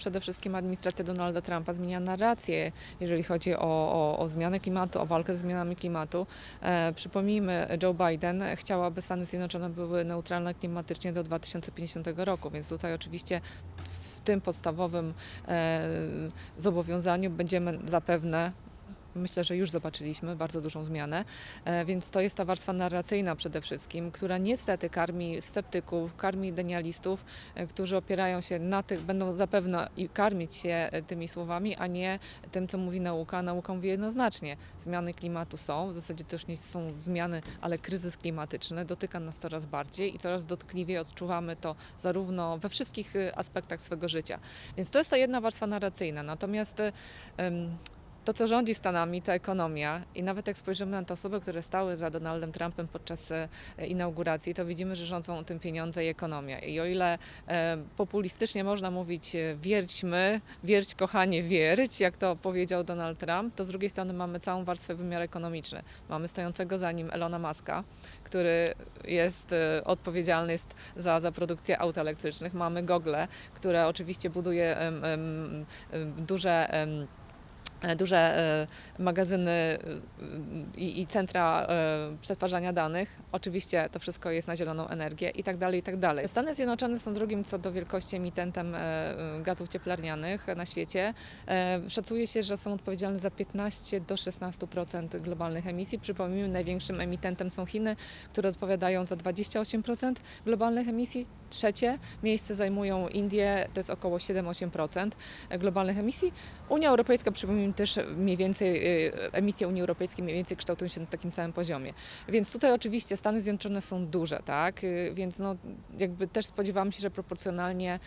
przede wszystkim administracja Donalda Trumpa zmienia narrację, jeżeli chodzi o, o, o zmianę klimatu, o walkę ze zmianami klimatu. E, przypomnijmy, Joe Biden chciał, aby Stany Zjednoczone były neutralne klimatycznie do 2050 roku, więc tutaj oczywiście w tym podstawowym e, zobowiązaniu będziemy zapewne Myślę, że już zobaczyliśmy bardzo dużą zmianę, e, więc to jest ta warstwa narracyjna przede wszystkim, która niestety karmi sceptyków, karmi denialistów, e, którzy opierają się na tych, będą zapewne i karmić się e, tymi słowami, a nie tym, co mówi nauka. Nauka mówi jednoznacznie, zmiany klimatu są, w zasadzie już nie są zmiany, ale kryzys klimatyczny dotyka nas coraz bardziej i coraz dotkliwiej odczuwamy to zarówno we wszystkich aspektach swego życia. Więc to jest ta jedna warstwa narracyjna. Natomiast to, co rządzi Stanami, to ekonomia. I nawet jak spojrzymy na te osoby, które stały za Donaldem Trumpem podczas e, inauguracji, to widzimy, że rządzą tym pieniądze i ekonomia. I o ile e, populistycznie można mówić e, wierćmy, wierć kochanie, wierć, jak to powiedział Donald Trump, to z drugiej strony mamy całą warstwę wymiar ekonomiczny. Mamy stojącego za nim Elona Muska, który jest odpowiedzialny jest za, za produkcję aut elektrycznych. Mamy Google, które oczywiście buduje duże duże e, magazyny e, i, centra e, przetwarzania danych. Oczywiście to wszystko jest na zieloną energię i tak dalej, i tak dalej. Stany Zjednoczone są drugim co do wielkości emitentem e, e, gazów cieplarnianych na świecie. E, Szacuje się, że są odpowiedzialne za 15 do 16% globalnych emisji. Przypomnijmy, największym emitentem są Chiny, które odpowiadają za 28% globalnych emisji. Trzecie miejsce zajmują Indie, to jest około 7-8% globalnych emisji. Unia Europejska, przypomnijmy, też mniej więcej y, emisje Unii Europejskiej mniej więcej kształtują się na takim samym poziomie. Więc tutaj oczywiście Stany Zjednoczone są duże, tak? Y, Więc no, jakby też spodziewam się, że proporcjonalnie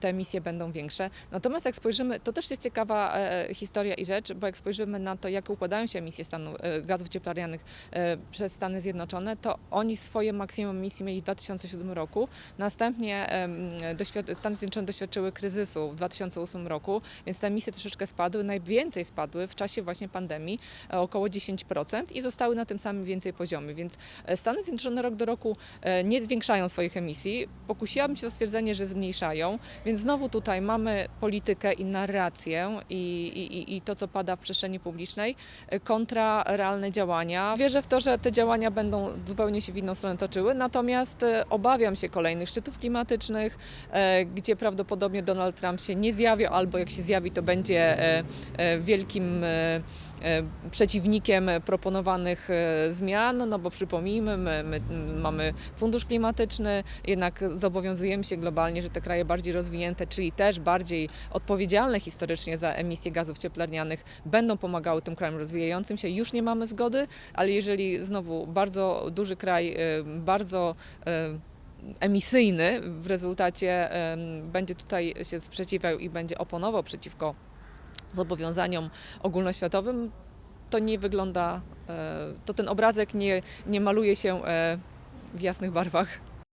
te emisje będą większe. Natomiast jak spojrzymy, to też jest ciekawa e, historia i rzecz, bo jak spojrzymy na to, jak układają się emisje stanu, e, gazów cieplarnianych e, przez Stany Zjednoczone, to oni swoje maksimum emisji mieli w 2007 roku. Następnie Stany Zjednoczone doświadczyły kryzysu w 2008 roku, więc te emisje troszeczkę spadły. Najwięcej spadły w czasie właśnie pandemii, e, około 10% i zostały na tym samym więcej poziomie. Więc e, Stany Zjednoczone rok do roku e, nie zwiększają swoich emisji. Pokusiłabym się o stwierdzenie, że zmniejszają, więc znowu tutaj mamy politykę i narrację i, i, i to, co pada w przestrzeni publicznej, e, kontra realne działania. Wierzę w to, że te działania będą zupełnie się w inną stronę toczyły, natomiast e, obawiam się kolejnych szczytów klimatycznych, e, gdzie prawdopodobnie Donald Trump się nie zjawi, albo jak się zjawi, to będzie wielkim przeciwnikiem proponowanych zmian, no bo przypomnijmy, my, my mamy fundusz klimatyczny, jednak zobowiązujemy się globalnie, że te kraje bardziej rozwinięte, czyli też bardziej odpowiedzialne historycznie za emisję gazów cieplarnianych, będą pomagały tym krajom rozwijającym się. Już nie mamy zgody, ale jeżeli znowu bardzo duży kraj, e, bardzo e, emisyjny w rezultacie em, będzie tutaj się sprzeciwiał i będzie oponował przeciwko zobowiązaniom ogólnoświatowym, to nie wygląda, to ten obrazek nie, nie maluje się w jasnych barwach.